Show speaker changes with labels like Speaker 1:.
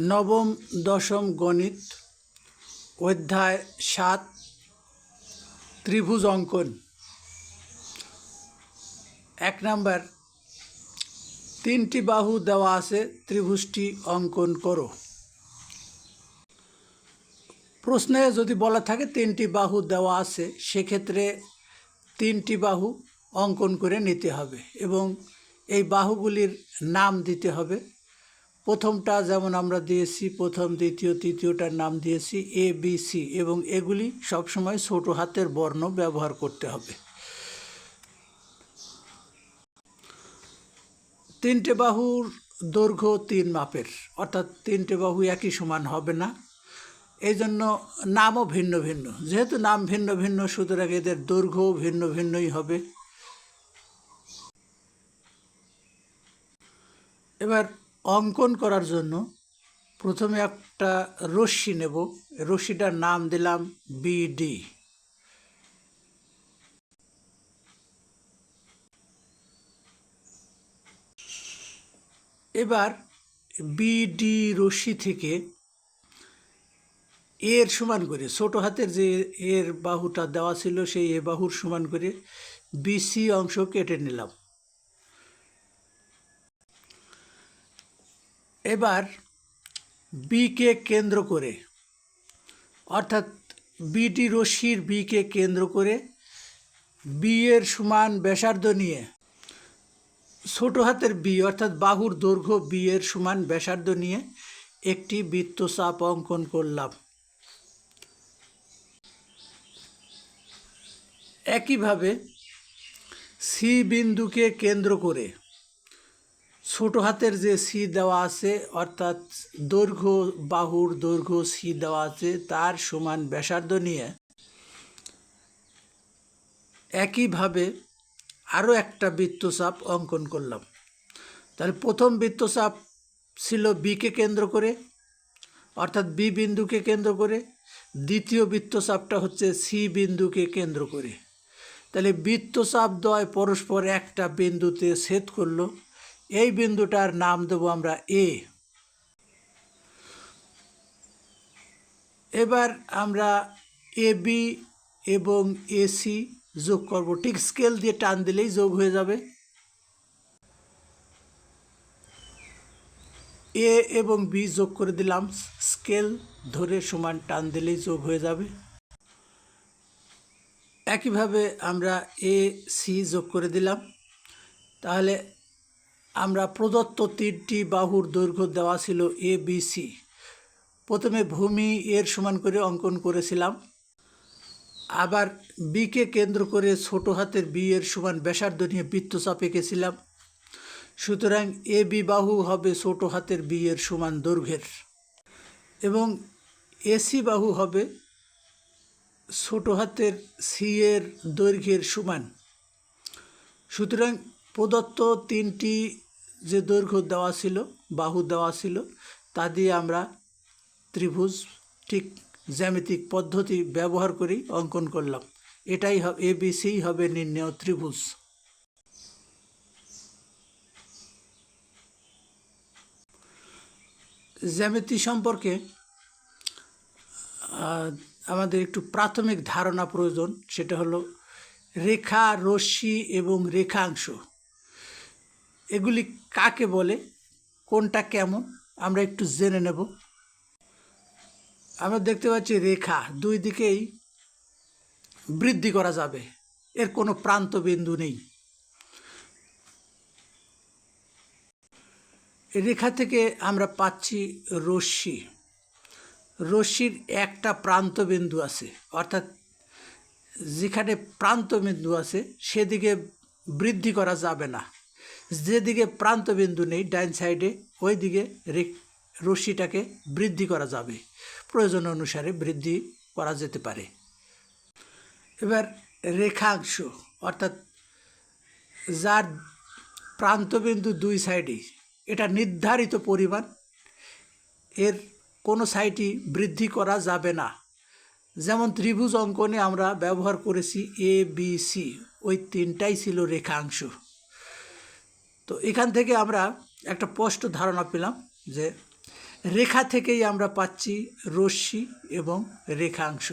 Speaker 1: নবম দশম গণিত, অধ্যায় সাত, ত্রিভুজ অঙ্কন। এক নাম্বার, তিনটি বাহু দেওয়া আছে, ত্রিভুজটি অঙ্কন করো। প্রশ্নে যদি বলা থাকে তিনটি বাহু দেওয়া আছে, সেক্ষেত্রে তিনটি বাহু অঙ্কন করে নিতে হবে এবং এই বাহুগুলির নাম দিতে হবে। প্রথমটা যেমন আমরা দিয়েছি, প্রথম, দ্বিতীয়, তৃতীয়টার নাম দিয়েছি এ বি সি এবং এগুলি সবসময় ছোট হাতের বর্ণ ব্যবহার করতে হবে। তিনটে বাহুর দৈর্ঘ্য তিন মাপের, অর্থাৎ তিনটে বাহু একই সমান হবে না। এই জন্য নামও ভিন্ন ভিন্ন। যেহেতু নাম ভিন্ন ভিন্ন, সুতরাং এদের দৈর্ঘ্যও ভিন্ন ভিন্নই হবে। এবার অঙ্কন করার জন্য প্রথমে একটা রশ্মি নেব। রশ্মিটার নাম দিলাম বিডি এবার বিডি রশ্মি থেকে এর সমান করে, ছোট হাতের যে এর বাহুটা দেওয়া ছিল সেই এ বাহুর সমান করে বিসি অংশ কেটে নিলাম। এবার বিকে কেন্দ্র করে, অর্থাৎ বিটি রশ্মির বিকে কেন্দ্র করে বি এর সমান ব্যাসার্ধ নিয়ে ছোট হাতের বি অর্থাৎ বাহুর দৈর্ঘ্য বি এর সমান ব্যাসার্ধ নিয়ে একটি বৃত্তচাপ অঙ্কন করলাম। একইভাবে সি বিন্দুকে কেন্দ্র করে ছোট হাতের যে সি দেওয়া আছে, অর্থাৎ দৈর্ঘ্য, বাহুর দৈর্ঘ্য সি দেওয়া আছে, তার সমান ব্যাসার্ধ নিয়ে একইভাবে আরও একটা বৃত্তচাপ অঙ্কন করলাম। তাহলে প্রথম বৃত্তচাপ ছিল বিকে কেন্দ্র করে, অর্থাৎ বি বিন্দুকে কেন্দ্র করে, দ্বিতীয় বৃত্তচাপটা হচ্ছে সি বিন্দুকে কেন্দ্র করে। তাহলে বৃত্তচাপ দ্বয় পরস্পর একটা বিন্দুতে ছেদ করল এই বিন্দুটার নাম দেবো আমরা এ এবার আমরা এ বি এবং এসি যোগ করব। ঠিক স্কেল দিয়ে টান দিলেই যোগ হয়ে যাবে। এ এবং বি যোগ করে দিলাম। স্কেল ধরে সমান টান দিলেই যোগ হয়ে যাবে। একইভাবে আমরা এ সি যোগ করে দিলাম। তাহলে আমরা প্রদত্ত তিনটি বাহুর দৈর্ঘ্য দেওয়া ছিল এ বি সি প্রথমে ভূমি এর সমান করে অঙ্কন করেছিলাম। আবার বিকে কেন্দ্র করে ছোট হাতের বি এর সমান ব্যাসার্ধ নিয়ে বৃত্তচাপ এঁকেছিলাম। সুতরাং এ বি বাহু হবে ছোট হাতের বি এর সমান দৈর্ঘ্যের। এবং এসি বাহু হবে ছোট হাতের সি এর দৈর্ঘ্যের সমান। সুতরাং প্রদত্ত তিনটি যে দৈর্ঘ্য দেওয়া ছিল, বাহু দেওয়া ছিল, তা দিয়ে আমরা ত্রিভুজ ঠিক জ্যামিতিক পদ্ধতি ব্যবহার করেই অঙ্কন করলাম। এটাই এ, বি, সি হবে নির্ণয় ত্রিভুজ। জ্যামিতি সম্পর্কে আমাদের একটু প্রাথমিক ধারণা প্রয়োজন, সেটা হলো রেখা, রশ্মি এবং রেখাংশ। এগুলি কাকে বলে, কোনটা কেমন, আমরা একটু জেনে নেব। আমরা দেখতে পাচ্ছি রেখা, দুই দিকেই বৃদ্ধি করা যাবে, এর কোনো প্রান্ত বিন্দু নেই। রেখা থেকে আমরা পাচ্ছি রশ্মি। রশ্মির একটা প্রান্ত বিন্দু আছে, অর্থাৎ যেখানে প্রান্ত বিন্দু আছে, সেদিকে বৃদ্ধি করা যাবে না। যেদিকে প্রান্ত বিন্দু নেই ডাইন সাইডে, ওই দিকে রে- রশ্মিটাকে বৃদ্ধি করা যাবে। প্রয়োজন অনুসারে বৃদ্ধি করা যেতে পারে। এবার রেখাংশ, অর্থাৎ যার প্রান্তবিন্দু দুই সাইডে, এটা নির্ধারিত পরিমাণ, এর কোনো সাইডই বৃদ্ধি করা যাবে না। যেমন ত্রিভুজ অঙ্কনে আমরা ব্যবহার করেছি এ বি সি ওই তিনটাই ছিল রেখাংশ। তো এখান থেকে আমরা একটা স্পষ্ট ধারণা পেলাম যে রেখা থেকেই আমরা পাচ্ছি রশ্মি এবং রেখাংশ।